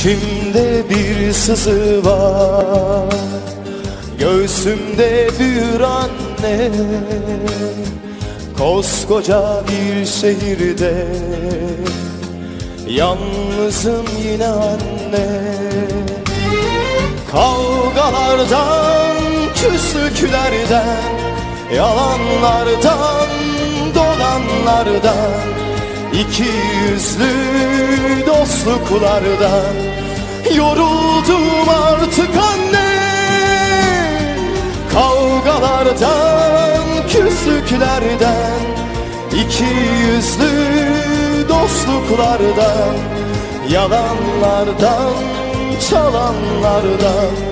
İçimde bir sızı var. Göğsümde büyür anne. Koskoca bir şehirde. Yalnızım yine anne. Kavgalardan, küslüklerden Yalanlardan, dolanlardan iki yüzlü dostluklardan Yoruldum artık anne. Kavgalardan, küslüklerden iki yüzlü dostluklardan Yalanlardan, çalanlardan